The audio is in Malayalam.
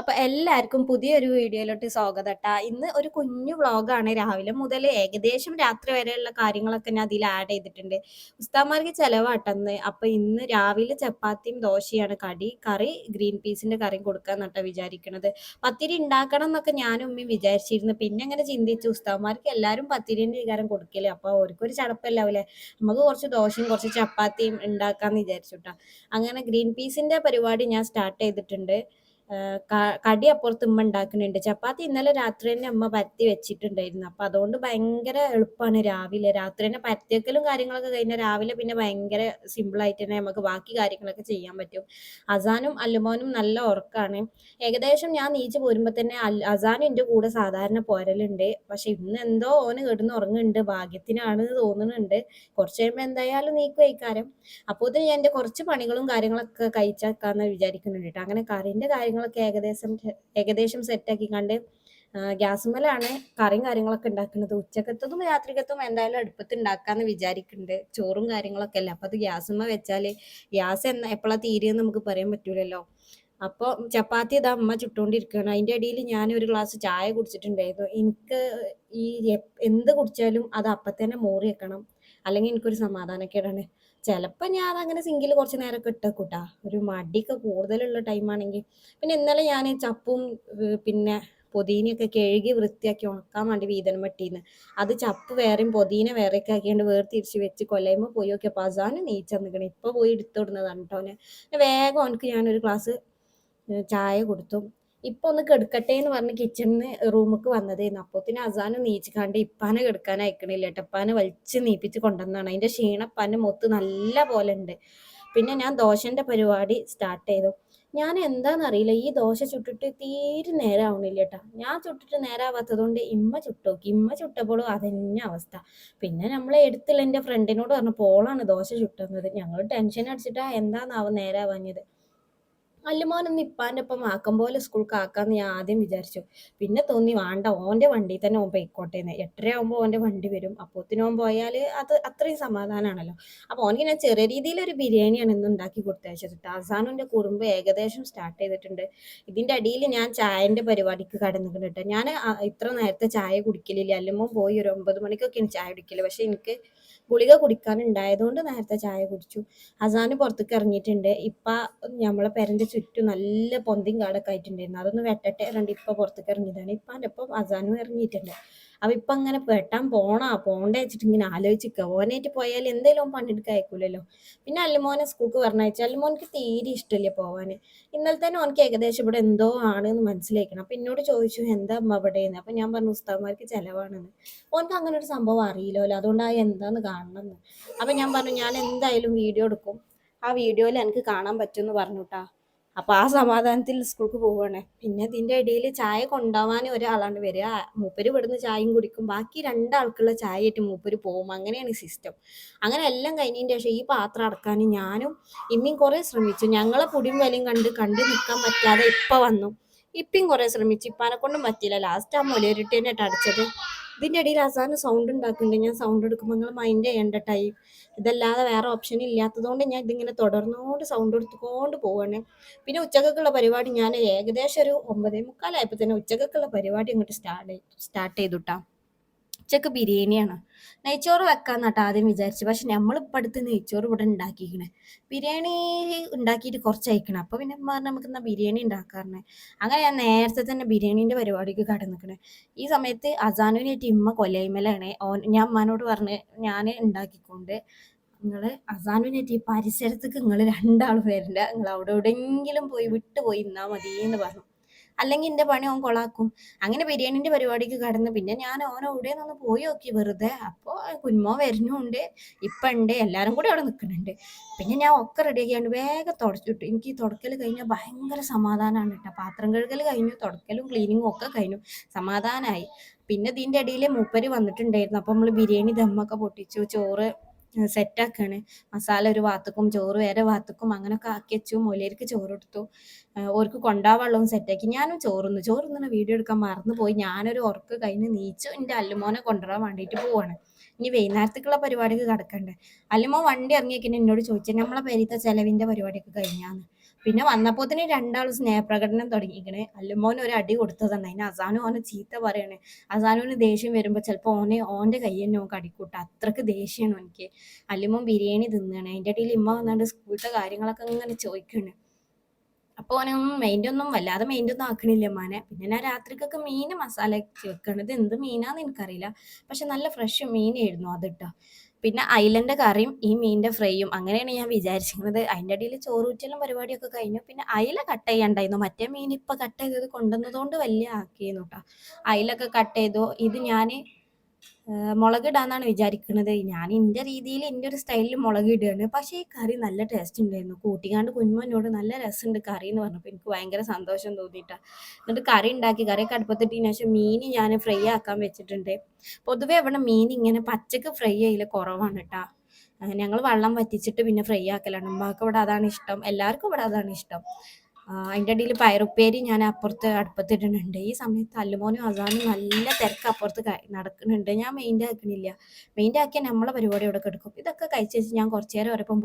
അപ്പൊ എല്ലാവർക്കും പുതിയൊരു വീഡിയോയിലോട്ട് സ്വാഗതം ട്ടാ. ഇന്ന് ഒരു കുഞ്ഞു വ്ളോഗാണ്. രാവിലെ മുതൽ ഏകദേശം രാത്രി വരെയുള്ള കാര്യങ്ങളൊക്കെ ഞാൻ അതിൽ ആഡ് ചെയ്തിട്ടുണ്ട്. ഉസ്താമാർക്ക് ചെലവാട്ടന്ന്. അപ്പൊ ഇന്ന് രാവിലെ ചപ്പാത്തിയും ദോശയാണ് കടി. കറി ഗ്രീൻ പീസിന്റെ കറിയും കൊടുക്കാന്നാട്ടാ വിചാരിക്കണത്. പത്തിരി ഉണ്ടാക്കണം എന്നൊക്കെ ഞാനും ഉമ്മയും വിചാരിച്ചിരുന്നു. പിന്നെ അങ്ങനെ ചിന്തിച്ചു ഉസ്താമാർക്ക് എല്ലാവരും പത്തിരിന്റെ വികാരം കൊടുക്കില്ലേ അപ്പൊ അവർക്കൊരു ചടപ്പല്ലാവില്ലേ നമുക്ക് കുറച്ച് ദോശയും കുറച്ച് ചപ്പാത്തിയും ഉണ്ടാക്കാന്ന് വിചാരിച്ചുട്ടാ. അങ്ങനെ ഗ്രീൻ പീസിന്റെ പരിപാടി ഞാൻ സ്റ്റാർട്ട് ചെയ്തിട്ടുണ്ട്. കടി അപ്പുറത്ത് ഉമ്മ ഉണ്ടാക്കുന്നുണ്ട്. ചപ്പാത്തി ഇന്നലെ രാത്രി തന്നെ അമ്മ പരത്തി വെച്ചിട്ടുണ്ടായിരുന്നു. അപ്പൊ അതുകൊണ്ട് ഭയങ്കര എളുപ്പമാണ് രാവിലെ. രാത്രി തന്നെ പരത്തിയക്കലും കാര്യങ്ങളൊക്കെ കഴിഞ്ഞാൽ രാവിലെ പിന്നെ ഭയങ്കര സിമ്പിൾ ആയിട്ട് തന്നെ നമുക്ക് ബാക്കി കാര്യങ്ങളൊക്കെ ചെയ്യാൻ പറ്റും. അസാനും അല്ലുമോനും നല്ല ഉറക്കാണ്. ഏകദേശം ഞാൻ നീച്ച് പോരുമ്പോ തന്നെ അസാനും എന്റെ കൂടെ സാധാരണ പോരലുണ്ട്. പക്ഷെ ഇന്ന് എന്തോ ഓന് കിടന്ന് ഉറങ്ങുന്നുണ്ട്. ഭാഗ്യത്തിനാണ് തോന്നുന്നുണ്ട്. കുറച്ച് കഴിയുമ്പോൾ എന്തായാലും നീക്കുവയ്ക്കാരം. അപ്പോൾ ഞാൻ എന്റെ കുറച്ച് പണികളും കാര്യങ്ങളൊക്കെ കഴിച്ചേക്കാന്ന് വിചാരിക്കുന്നുണ്ട്. അങ്ങനെ കറിന്റെ കാര്യങ്ങളൊക്കെ ഏകദേശം ഏകദേശം സെറ്റാക്കി കണ്ട് ഗ്യാസുമലാണ് കറിയും കാര്യങ്ങളൊക്കെ ഉണ്ടാക്കുന്നത്. ഉച്ചക്കത്തതും രാത്രിക്കത്തും എന്തായാലും അടുപ്പത്ത് ഉണ്ടാക്കാന്ന് വിചാരിക്കുന്നുണ്ട്. ചോറും കാര്യങ്ങളൊക്കെ അല്ല അപ്പൊ അത് ഗ്യാസുമ്മ വെച്ചാൽ ഗ്യാസ് എന്നാ എപ്പോഴാ തീരുകയെന്ന് നമുക്ക് പറയാൻ പറ്റൂലല്ലോ. അപ്പോൾ ചപ്പാത്തി ഇതാ അമ്മ ചുട്ടുകൊണ്ടിരിക്കുകയാണ്. അതിന്റെ ഇടയിൽ ഞാൻ ഒരു ഗ്ലാസ് ചായ കുടിച്ചിട്ടുണ്ടായിരുന്നു. എനിക്ക് ഈ എന്ത് കുടിച്ചാലും അത് അപ്പം തന്നെ മോറി വെക്കണം. അല്ലെങ്കിൽ എനിക്കൊരു സമാധാനക്കേടാണ്. ചിലപ്പോൾ ഞാൻ അതങ്ങനെ സിങ്കിൽ കുറച്ച് നേരമൊക്കെ ഇട്ടേക്കൂട്ടാ ഒരു മടിയൊക്കെ കൂടുതലുള്ള ടൈമാണെങ്കിൽ. പിന്നെ ഇന്നലെ ഞാൻ ചപ്പും പിന്നെ പൊതീനയൊക്കെ കഴുകി വൃത്തിയാക്കി ഉണക്കാൻ വേണ്ടി വീതനം വെട്ടിന്ന് അത് ചപ്പ് വേറെയും പൊതീന വേറെയൊക്കെ ആക്കിയാണ്ട് വേർതിരിച്ച് വെച്ച് കൊല്ലയുമ്പോൾ പോയി ഒക്കെ പസാന് നീച്ച നിൽക്കണം ഇപ്പൊ പോയി എടുത്തു കൊടുന്നതാണ് കേട്ടോ വേഗം അവനക്ക് ഞാനൊരു ഗ്ലാസ് ചായ കൊടുത്തു. ഇപ്പൊ ഒന്ന് കെടുക്കട്ടെ എന്ന് പറഞ്ഞ് കിച്ചണിന് റൂമിക്ക് വന്നതേന്ന്. അപ്പോത്തിന് അസാനും നീച്ചിക്കാണ്ട് ഇപ്പാനെ കെടുക്കാൻ അയക്കണില്ല. ഇപ്പാനെ വലിച്ച് നീപ്പിച്ച് കൊണ്ടുവന്നതാണ്. അതിന്റെ ക്ഷീണം മൊത്ത് നല്ല പോലെ ഉണ്ട്. പിന്നെ ഞാൻ ദോശന്റെ പരിപാടി സ്റ്റാർട്ട് ചെയ്തു. ഞാൻ എന്താന്നറിയില്ല ഈ ദോശ ചുട്ടിട്ട് തീരെ നേരാവണില്ല കേട്ടോ ഞാൻ ചുട്ടിട്ട് നേരാവാത്തത് കൊണ്ട് ഇമ്മ ചുട്ടോക്കി. ഇമ്മ ചുട്ടപ്പോഴും അതന്നെ അവസ്ഥ. പിന്നെ നമ്മളെ എടുത്തില്ല എന്റെ ഫ്രണ്ടിനോട് പറഞ്ഞു പോളാണ് ദോശ ചുട്ടുന്നത് ഞങ്ങൾ ടെൻഷൻ അടിച്ചിട്ടാ എന്താന്നാവും നേരാവാഞ്ഞത്. അല്ലുമോനൊന്ന് ഇപ്പാന്റെ ഒപ്പം ആക്കം പോലെ സ്കൂൾ ആക്കാന്ന് ഞാൻ ആദ്യം വിചാരിച്ചു. പിന്നെ തോന്നി വേണ്ട ഓന്റെ വണ്ടി തന്നെ ഓൻ പൊയ്ക്കോട്ടേന്ന്. എട്ടരയാകുമ്പോൾ ഓന്റെ വണ്ടി വരും. അപ്പോത്തിനോൻ പോയാൽ അത് അത്രയും സമാധാനമാണല്ലോ. അപ്പോൾ ഓനിക്ക് ഞാൻ ചെറിയ രീതിയിലൊരു ബിരിയാണിയാണ് ഇന്ന് ഉണ്ടാക്കി കൊടുത്തയച്ചത് ട്ടോ. അസാനുന്റെ കുറുമ്പ് ഏകദേശം സ്റ്റാർട്ട് ചെയ്തിട്ടുണ്ട്. ഇതിന്റെ അടിയിൽ ഞാൻ ചായന്റെ പരിപാടിക്ക് കടന്നിട്ടുണ്ട് കേട്ടോ ഞാൻ ഇത്ര നേരത്തെ ചായ കുടിക്കലില്ല. അല്ലുമോ പോയി ഒരു ഒമ്പത് മണിക്കൊക്കെ ചായ കുടിക്കൽ. പക്ഷെ എനിക്ക് ഗുളിക കുടിക്കാനുണ്ടായതുകൊണ്ട് നേരത്തെ ചായ കുടിച്ചു. അസാന് പുറത്തേക്ക് ഇറങ്ങിയിട്ടുണ്ട്. ഇപ്പ നമ്മളെ പെരന്റെ ചുറ്റും നല്ല പൊന്തിയും കാടൊക്കെ ആയിട്ടുണ്ടായിരുന്നു. അതൊന്ന് വെട്ടട്ടെ പറഞ്ഞിട്ട് ഇപ്പ പുറത്തേക്ക് ഇറങ്ങിയതാണ്. ഇപ്പാന്റെ ഒപ്പം അസാനും ഇറങ്ങിയിട്ടുണ്ട്. അപ്പൊ ഇപ്പൊ അങ്ങനെ വെട്ടാൻ പോണോ പോണ്ടേ വെച്ചിട്ട് ഇങ്ങനെ ആലോചിക്കുക. ഓനായിട്ട് പോയാൽ എന്തേലും പണിയെടുക്കാൻ അയക്കൂലല്ലോ. പിന്നെ അല്ലുമോനെ സ്കൂക്ക് പറഞ്ഞയച്ചു. അല്ലുമോനക്ക് തീരെ ഇഷ്ടമില്ല പോവാന്. ഇന്നലെ തന്നെ ഓനക്ക് ഏകദേശം ഇവിടെ എന്തോ എന്ന് മനസ്സിലാക്കണം. അപ്പൊ എന്നോട് ചോദിച്ചു എന്താ അമ്മ ഇവിടെയെന്ന്. അപ്പൊ ഞാൻ പറഞ്ഞു ഉസ്താമാർക്ക് ചെലവാണെന്ന്. ഓൻക്ക് അങ്ങനെ ഒരു സംഭവം അറിയില്ലല്ലോ. അതുകൊണ്ട് ആ എന്താന്ന് കാണണമെന്ന്. അപ്പൊ ഞാൻ പറഞ്ഞു ഞാൻ എന്തായാലും വീഡിയോ എടുക്കും. ആ വീഡിയോയിൽ എനിക്ക് കാണാൻ പറ്റുമെന്ന് പറഞ്ഞു ട്ടാ. അപ്പൊ ആ സമാധാനത്തിൽ സ്കൂൾക്ക് പോവാണ്. പിന്നെ ഇതിന്റെ ഇടയിൽ ചായ കൊണ്ടുപോവാൻ ഒരാളാണ് വരിക. മൂപ്പര് ഇവിടുന്ന് ചായയും കുടിക്കും. ബാക്കി രണ്ടാൾക്കുള്ള ചായ ആയിട്ട് മൂപ്പര് പോകും. അങ്ങനെയാണ് സിസ്റ്റം. അങ്ങനെ എല്ലാം കഴിഞ്ഞതിന് ശേഷം ഈ പാത്രം അടക്കാൻ ഞാനും ഇമ്മയും കുറേ ശ്രമിച്ചു. ഞങ്ങളെ പൊടിയും വിലയും കണ്ട് കണ്ടു നിൽക്കാൻ പറ്റാതെ ഇപ്പൊ വന്നു. ഇപ്പം കുറേ ശ്രമിച്ചു. ഇപ്പാനെ കൊണ്ടും പറ്റിയില്ല. ലാസ്റ്റ് ആ മുലയൂരിട്ടേനായിട്ട് അടിച്ചത്. ഇതിന്റെ ഇടയിൽ അസാന് സൗണ്ട് ഉണ്ടാക്കുന്നുണ്ട്. ഞാൻ സൗണ്ട് എടുക്കുമ്പോൾ നിങ്ങൾ മൈൻഡ് ചെയ്യേണ്ട ടൈം ഇതല്ലാതെ വേറെ ഓപ്ഷൻ ഇല്ലാത്തതുകൊണ്ട് ഞാൻ ഇതിങ്ങനെ തുടർന്നുകൊണ്ട് സൗണ്ട് എടുത്തുകൊണ്ട് പോവാണ്. പിന്നെ ഉച്ചക്കുള്ള പരിപാടി ഞാൻ ഏകദേശം ഒരു ഒമ്പതേ മുക്കാലായപ്പോൾ തന്നെ ഉച്ചക്കുള്ള പരിപാടി അങ്ങോട്ട് സ്റ്റാർട്ട് സ്റ്റാർട്ട് ചെയ്തു ട്ടാ. ഉച്ചയ്ക്ക് ബിരിയാണിയാണ്. നെയ്ച്ചോറ് വെക്കാന്ന് കേട്ടോ ആദ്യം വിചാരിച്ചു പക്ഷെ നമ്മളിപ്പോൾ അടുത്ത് നെയ്ച്ചോറ് ഇവിടെ ഉണ്ടാക്കിയിരിക്കണേ. ബിരിയാണി ഉണ്ടാക്കിയിട്ട് കുറച്ചായിക്കണ്. അപ്പോൾ പിന്നെ പറഞ്ഞാൽ നമുക്ക് എന്നാൽ ബിരിയാണി ഉണ്ടാക്കാറുണ്ട്. അങ്ങനെ ഞാൻ നേരത്തെ തന്നെ ബിരിയാണീന്റെ പരിപാടിക്ക് കടന്നിക്കണേ ഈ സമയത്ത് അസാനുവിനായിട്ട് ഇമ്മ കൊലയിമലാണ് ഓൻ ഞാൻ അമ്മാനോട് പറഞ്ഞ് ഞാൻ ഉണ്ടാക്കിക്കൊണ്ട് നിങ്ങൾ അസാനുവിനായിട്ട് ഈ പരിസരത്തേക്ക് നിങ്ങൾ രണ്ടാളും വരണ്ട. നിങ്ങൾ അവിടെ എവിടെയെങ്കിലും പോയി വിട്ടുപോയി ഇന്നാ മതി എന്ന് പറഞ്ഞു. അല്ലെങ്കിൽ എന്റെ പണി ഓൻ കൊളാക്കും. അങ്ങനെ ബിരിയാണിന്റെ പരിപാടിക്ക് കടന്ന് പിന്നെ ഞാൻ ഓൻ നിന്ന് പോയി നോക്കി വെറുതെ. അപ്പോൾ കുന്മോ വരുന്നുണ്ട്. ഇപ്പം ഉണ്ട്. എല്ലാവരും കൂടി അവിടെ നിൽക്കുന്നുണ്ട്. പിന്നെ ഞാൻ ഒക്കെ റെഡിയാക്കിയാണ്ട് വേഗം തുടച്ചിട്ടു. എനിക്ക് തുടക്കൽ കഴിഞ്ഞാൽ ഭയങ്കര സമാധാനമാണ് കേട്ടോ. പാത്രം കഴുകൽ കഴിഞ്ഞു. തുടക്കലും ക്ലീനിങ്ങും ഒക്കെ കഴിഞ്ഞു. സമാധാനമായി. പിന്നെ ഇതിന്റെ ഇടയിൽ മൂപ്പര് വന്നിട്ടുണ്ടായിരുന്നു. അപ്പോൾ നമ്മൾ ബിരിയാണി ദമ്മൊക്കെ പൊട്ടിച്ചു. ചോറ് സെറ്റാക്കാണ്. മസാല ഒരു വാത്തക്കും ചോറ് വേറെ വാത്തക്കും അങ്ങനെയൊക്കെ ആക്കി വെച്ചു. മൊയിലിയർക്ക് ചോറ് കൊടുത്തു. ഓർക്ക് കൊണ്ടാവെള്ളവും സെറ്റാക്കി. ഞാനും ചോറുന്നു ചോറുന്ന ചോറ് വീഡിയോ എടുക്കാൻ മറന്നുപോയി ഞാനൊരു ഉറക്ക് കഴിഞ്ഞ് നീച്ചു എന്റെ അല്ലുമോനെ കൊണ്ടുവരാൻ വേണ്ടിയിട്ട് പോവാണ്. ഇനി വൈകുന്നേരത്തേക്കുള്ള പരിപാടിക്ക് കിടക്കണ്ടേ. അല്ലുമോ വണ്ടി ഇറങ്ങിയേക്കിന് എന്നോട് ചോദിച്ചു നമ്മളെ പെരേത്തെ ചെലവിന്റെ പരിപാടിയൊക്കെ കഴിഞ്ഞാന്ന്. പിന്നെ വന്നപ്പോത്തിന് രണ്ടാളും സ്നേഹപ്രകടനം തുടങ്ങിയിരിക്കണ് അല്ലുമോൻ ഒരു അടി കൊടുത്തതാണ്. അതിന് അസാനു ഓനെ ചീത്ത പറയണേ. അസാനുവിന് ദേഷ്യം വരുമ്പോൾ ചിലപ്പോൾ ഓനെ ഓന്റെ കൈ തന്നെ ഓൻ കടിക്കൂട്ട. അത്രയ്ക്ക് ദേഷ്യമാണ് എനിക്ക് അല്ലുമോൻ ബിരിയാണി തിന്നണേ. അതിന്റെ ഇടയിൽ ഇമ്മ വന്നാണ്ട് സ്കൂളിലത്തെ കാര്യങ്ങളൊക്കെ ഇങ്ങനെ ചോദിക്കണ്. അപ്പോൾ ഒന്നും മൈൻഡ് ഒന്നും വല്ലാതെ മൈൻഡ് ഒന്നും ആക്കണില്ല മാനെ പിന്നെ ഞാൻ രാത്രിക്കൊക്കെ മീൻ മസാല വെക്കണത് എന്ത് മീനാന്ന് എനിക്കറിയില്ല. പക്ഷെ നല്ല ഫ്രഷ് മീനായിരുന്നു അത് ട്ടോ. പിന്നെ അയിലന്റെ കറിയും ഈ മീനിന്റെ ഫ്രൈയും അങ്ങനെയാണ് ഞാൻ വിചാരിച്ചിരുന്നത് അതിന്റെ ഇടയിൽ ചോറൂറ്റലും പരിപാടിയൊക്കെ കഴിഞ്ഞു. പിന്നെ അയില കട്ട് ചെയ്യണ്ടായിരുന്നു. മറ്റേ മീൻ ഇപ്പം കട്ട് ചെയ്തത് കൊണ്ടുവന്നതുകൊണ്ട് വലിയ ആക്കിയിരുന്നു കേട്ടോ അയിലൊക്കെ കട്ട് ചെയ്തു. ഇത് ഞാൻ മുളകിടാന്നാണ് വിചാരിക്കുന്നത് ഞാൻ എന്റെ രീതിയിൽ എന്റെ ഒരു സ്റ്റൈലിൽ മുളക് ഇടുകയാണ് പക്ഷേ ഈ കറി നല്ല ടേസ്റ്റ് ഉണ്ടായിരുന്നു കൂട്ടിക്കാണ്ട് കുഞ്ഞുമോനോട് നല്ല രസമുണ്ട് കറി എന്ന് പറഞ്ഞപ്പോൾ എനിക്ക് ഭയങ്കര സന്തോഷം തോന്നിയിട്ടാണ് എന്നിട്ട് കറി ഉണ്ടാക്കി കറിയൊക്കെ അടുപ്പത്തിട്ടതിന് ശേഷം മീൻ ഞാൻ ഫ്രൈ ആക്കാൻ വെച്ചിട്ടുണ്ട്. പൊതുവെ ഇവിടെ മീൻ ഇങ്ങനെ പച്ചക്ക് ഫ്രൈ ചെയ്യൽ കുറവാണ് കേട്ടോ ഞങ്ങൾ വെള്ളം വറ്റിച്ചിട്ട് പിന്നെ ഫ്രൈ ആക്കലാണ്. ഉമ്മാക്ക് ഇവിടെ അതാണ് ഇഷ്ടം. എല്ലാവർക്കും ഇവിടെ അതാണ് ഇഷ്ടം. അതിന്റെ ഇടയിൽ പയറുപ്പേരി ഞാൻ അപ്പുറത്ത് അടുപ്പത്തിടുന്നുണ്ട്. ഈ സമയത്ത് അല്ലുമോനും അസാനും നല്ല തിരക്ക് അപ്പുറത്ത് നടക്കുന്നുണ്ട്. ഞാൻ മെയിന്റെ ആക്കണില്ല. മെയിന്റെ ആക്കിയാൽ നമ്മളെ പരിപാടി അവിടെ കിടക്കും. ഇതൊക്കെ കഴിച്ച് വെച്ച് ഞാൻ കുറച്ച് നേരം ഒരപ്പം പോയി